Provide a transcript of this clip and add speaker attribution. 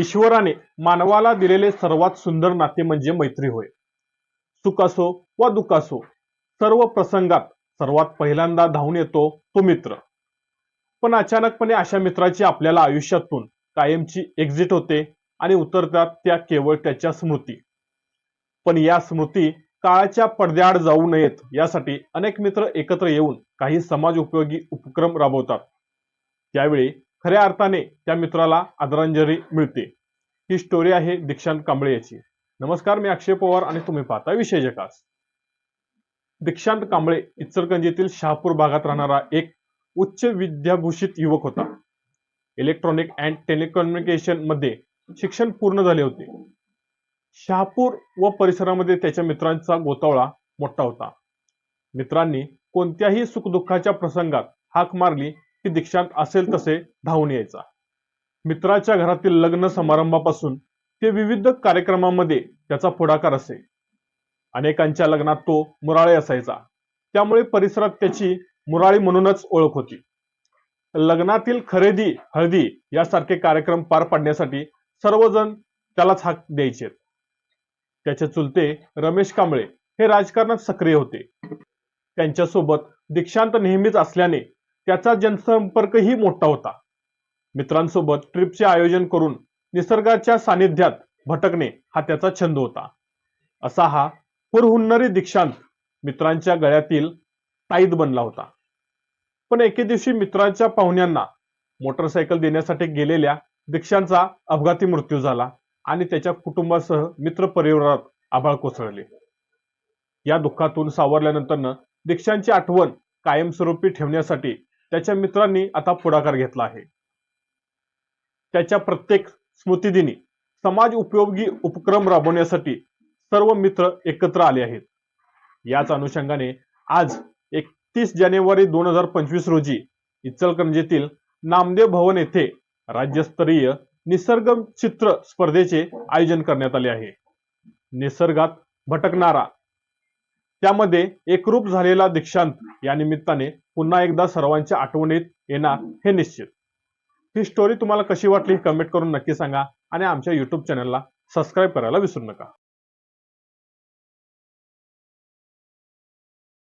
Speaker 1: ईश्वराने मानवाला दिलेले सर्वात सुंदर नाते म्हणजे मैत्री होय. सुख असो वा दुःख असो सर्व प्रसंगात सर्वात पहिल्यांदा धावून येतो तो मित्र. पण अचानकपणे अशा मित्राची आपल्याला आयुष्यातून कायमची एक्झिट होते आणि उतरतात त्या केवळ त्याच्या स्मृती. पण या स्मृती काळाच्या पडद्याआड जाऊ नयेत यासाठी अनेक मित्र एकत्र येऊन काही समाज उपयोगी उपक्रम राबवतात. त्यावेळी खऱ्या अर्थाने त्या मित्राला आदरांजली मिळते. ही स्टोरी आहे दीक्षांत कांबळे याची. नमस्कार मी अक्षय पवार आणि तुम्ही पाहता विषय जकास. दीक्षांत कांबळे इचलकरंजीतील शहापूर भागात राहणारा एक उच्च विद्याभूषित युवक होता. इलेक्ट्रॉनिक अँड टेलिकम्युनिकेशनमध्ये शिक्षण पूर्ण झाले होते. शहापूर व परिसरामध्ये त्याच्या मित्रांचा गोतावळा मोठा होता. मित्रांनी कोणत्याही सुखदुःखाच्या प्रसंगात हाक मारली की दीक्षांत असेल तसे धावून यायचा. मित्राच्या घरातील लग्न समारंभापासून ते विविध कार्यक्रमामध्ये त्याचा पुढाकार असे. अनेकांच्या लग्नात तो मुराळे असायचा. त्यामुळे परिसरात त्याची मुराळी म्हणूनच ओळख होती. लग्नातील खरेदी हळदी यासारखे कार्यक्रम पार पाडण्यासाठी सर्वजण त्यालाच हाक द्यायचे. त्याचे चुलते रमेश कांबळे हे राजकारणात सक्रिय होते. त्यांच्यासोबत दीक्षांत नेहमीच असल्याने त्याचा जनसंपर्कही मोठा होता. मित्रांसोबत ट्रिपचे आयोजन करून निसर्गाच्या सानिध्यात भटकणे हा त्याचा छंद होता. असा हा हुरहुन्नरी दीक्षांत मित्रांच्या गळ्यातील ताईद बनला होता. पण एके दिवशी मित्रांच्या पाहुण्यांना मोटरसायकल देण्यासाठी गेलेल्या दीक्षांतचा अपघाती मृत्यू झाला आणि त्याच्या कुटुंबासह मित्र परिवारात आभाळ कोसळले. या दुःखातून सावरल्यानंतर दीक्षांची आठवण कायमस्वरूपी ठेवण्यासाठी त्याच्या मित्रांनी आता पुढाकार घेतला आहे. त्याच्या प्रत्येक स्मृतिदिनी समाज उपयोगी उपक्रम राबवण्यासाठी सर्व मित्र एकत्र आले आहेत. याच अनुषंगाने आज एकतीस जानेवारी दोन हजार पंचवीस रोजी इचलकरंजीतील नामदेव भवन येथे राज्यस्तरीय निसर्ग चित्र स्पर्धेचे आयोजन करण्यात आले आहे. निसर्गात भटकणारा त्यामध्ये एकरूप झालेला दीक्षांत या निमित्ताने पुन्हा एकदा सर्वांच्या आठवणीत येणार हे निश्चित. ही स्टोरी तुम्हाला कशी वाटली कमेंट करून नक्की सांगा आणि आमच्या युट्यूब चॅनलला सबस्क्राईब करायला विसरू नका.